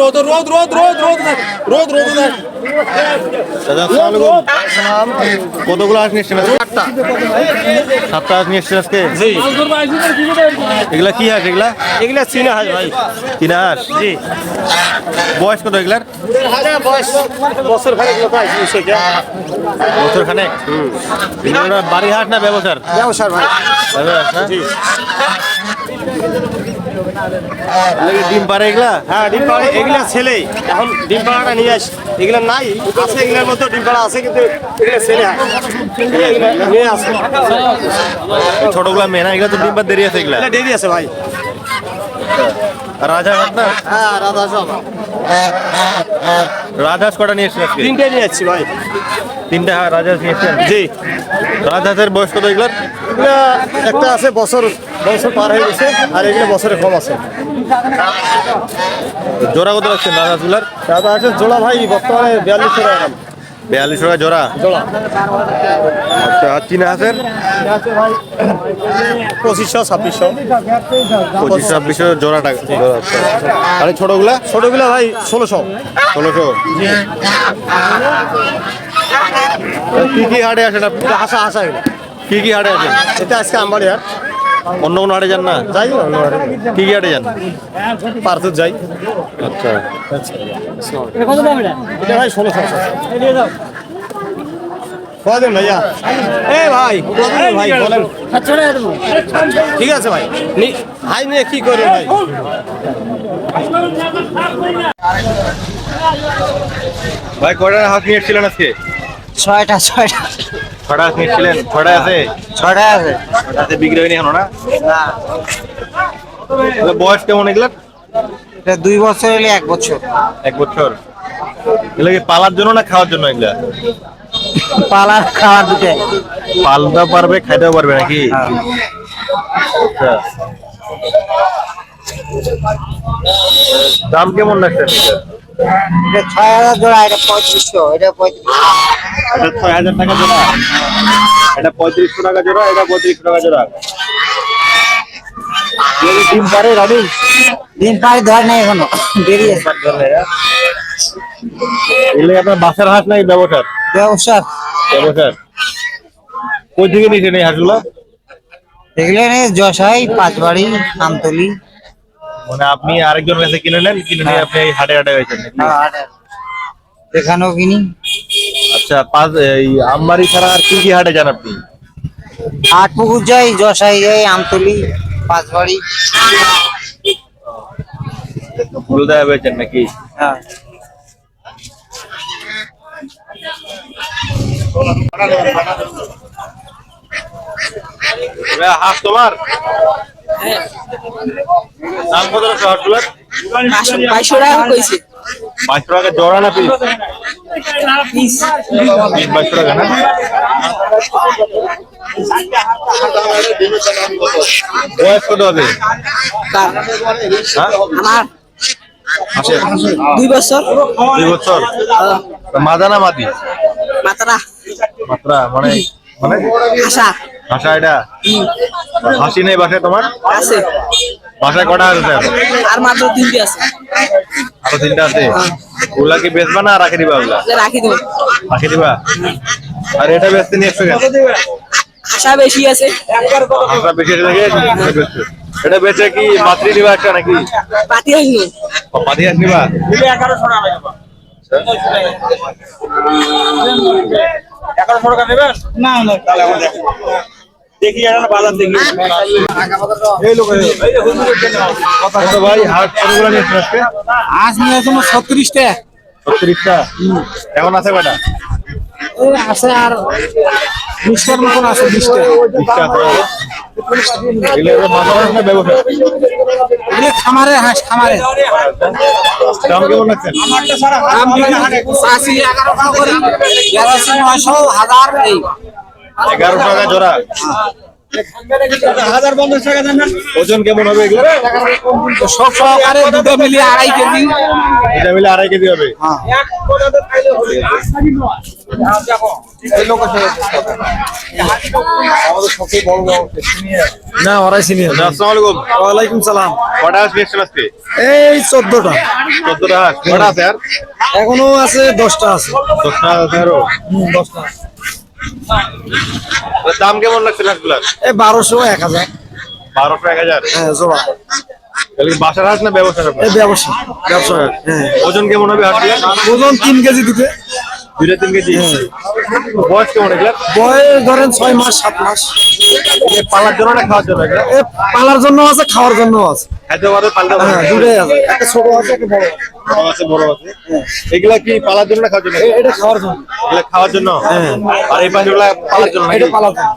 রোদ রোদ রোদ রোদ রোদ রোদ রোদ রোদ দাদা আসসালামু আলাইকুম। কতগুলো হাঁস নিয়ে এসছেন? সাতটা। হাঁস নিয়ে এসছেন আজকে? জি। এগুলা কি হাঁস এগুলা? এগুলা চীনা হাঁস ভাই। তিন হাঁস? জি। বয়স কত এগুলার? বয়স বছর খানেক বছর খানেক? এগুলো বাড়ি হাঁস না ব্যবসার? ব্যবসার ভাই। ব্যবসার কি ডিম পারে এগুলা? হ্যাঁ ডিম পাড়া। এগুলা ছেলে এখন ডিম পাড়াটা নিয়ে আস এগুলা নাই। আছে এগুলার মধ্যে ডিম পাড়া আছে কিন্তু এগুলা ছেলে এগুলা নিয়ে ছোটগুলা মেয়ে না এগুলা তো ডিম দেরি আছে এগুলা। দেরি আছে ভাই। হাঁস না? হ্যাঁ সব রাজহাঁস কটা নিয়ে এসছেন তিনটে নিয়ে যাচ্ছি ভাই। তিনটা হা- রাজহাঁস নিয়ে এসছেন জি। রাজহাঁসের বয়স কত এগুলার? একটা আছে বছর বছর পার হয়ে গেছে আর এগুলো বছরে কম আছে। জোড়া কত রাখছেন রাজহাঁসগুলার দাদা আছে জোড়া ভাই বর্তমানে বিয়াল্লিশশো টাকা বিয়াল্লিশ টাকা জোড়া? জোড়া। আচ্ছা আর চীনা হাঁসের? পঁচিশশো ছাব্বিশশো। পঁচিশ ছাব্বিশশো জোড়া টাকা জোড়া আচ্ছা। আর এই ছোটগুলা? ছোটগুলো ভাই ষোলোশো। ষোলোশো। কি কি হাটে আসেন আপনি? হাসা হাসা কি কি হাটে আসেন? এটা আজকে আমবাড়ি হাট অন্য কোনো হাটে যান না? যাই অন্য হাটে। কি কি হাটে যান? পার্থ যাই। আচ্ছা। এটা ভাই ষোলোশো কদিন ভাইয়া। এ ভাই কদিন ভাই বলেন। ঠিক আছে ভাই। নি- হাই নিয়ে কি করে ভাই? ভাই কয়টা হাঁস নিয়ে এসেছিলেন আজকে? ছয়টা ছয়টা। নিয়ে এসেছিলেন ছটা আছে? ছয়টা আছে। ছটাতে বিক্রি হয়নি এখনও না? না। বয়স কেমন এগুলা এটা দুই বছর হলে এক বছর। এক বছর। এগুলো কি পালার জন্য না খাওয়ার জন্য এগুলা? পালার খাওয়ার দুটো পালতেও পারবে খাইতেও পারবে নাকি? হ্যাঁ। আচ্ছা। দাম কেমন লাগছে এটা ছয় হাজার জোড়া এটা পঁয়ত্রিশশো এটা এটা ছয় হাজার টাকা জোড়া। এটা পঁয়ত্রিশশো টাকা জোড়া এটা পঁয়ত্রিশশো টাকা জোড়া। ডিম পারে রানি? ধরে নেই এখনও। দেরি আছে। এগুলো আপনার বাসার হাঁস নাই ব্যবসার? ব্যবসা ব্যবসার। কই থেকে নিয়েছেন এই হাঁসগুলো? এগুলো নেই যশাই পাঁচবাড়ি আমতলি। মানে আপনি আরেকজন কাছে কিনে নেন কিনে নিয়ে আপনি হাটে হাটে হয়েছেন নাকি? এখানেও কিনি। আচ্ছা পাঁচ এই আমবাড়ি ছাড়া আর কি কি হাটে যান আপনি? আট পুকুর যাই যশাই যাই আমতলি পাঁচবাড়ি। ফুলদা হয়েছেন নাকি? হ্যাঁ। হাঁস তোমার? দাম কত হাঁসগুলোর বাইশশো টাকা কইছে। বাইশশো টাকা জোড়া না পিস? পিস পিস বাইশশো টাকা না? বয়স কত হবে হ্যাঁ? আমার। দুই বছর। দুই বছর। মাদা না মাদি মাত্রা মাত্রা মানে মানে? আশা। ভাষা এটা? হাসি নেই বাসায় তোমার? আছে। বাসায় কটা আছে আর মাত্র তিনটে আছে। আরও তিনটা আছে? ওগুলা কি বেচবা না রাখে দিবা ওগুলা? রাখি দেবো। রাখে দিবা? আর এটা বেচতে নিয়ে এসছো কেন? আশা বেশি আছে। হাঁসটা বেশি দেখে এটা বেচে কি মাতৃ দিবা একটা নাকি? পাতি কত ভাই হাট কতগুলো নিয়ে আজ নিয়ে কোনো ছত্রিশটা। ছত্রিশটা? এখন আছে কয়টা আছে আর বিশটার মতন আছে বিশটা। বিশটা খামারে হাঁস খামারে। দাম কেমন লাগছে আশি এগারোশো নয়শো হাজার এই। এগারো টাকা জোড়া। ওজন কেমন হবে এগুলো? সব সহকারে দুটো মিলিয়ে আড়াই কেজি। এটা মিলে আড়াই কেজি হবে। না ওরাই ওয়ালাইকুম সালাম। কটা হাঁস নিয়ে এসছেন এই চোদ্দটা। চোদ্দটা হাঁস কটা আছে আর? এখনও আছে দশটা আছে। দশটা আছে আরও। দশটা দাম কেমন লাগছে হাঁসগুলার এই বারোশো এক হাজার। বারোশো এক হাজার? হ্যাঁ জোড়া। বাসার হাঁস না ব্যবসা ব্যবসা ব্যবসা হ্যাঁ। ওজন কেমন হবে হাঁসগুলার ওজন তিন কেজি দিতে। দুটো তিন কেজি? বয়স কেমন বয়স ধরেন ছয় মাস সাত মাস। পালার জন্য না খাওয়ার জন্য এগুলা? এ পালার জন্য আছে খাওয়ার জন্য আছে। খাইতে পাল্টা হ্যাঁ আছে। একটা ছোট আছে একটা বড় আছে। বড় আছে বড় আছে। এগুলা কি পালার জন্য না খাওয়ার জন্য? এ- এটা খাওয়ার জন্য। এগুলা খাওয়ার জন্য? আর এই পাশে পালার জন্য এটা পালার জন্য।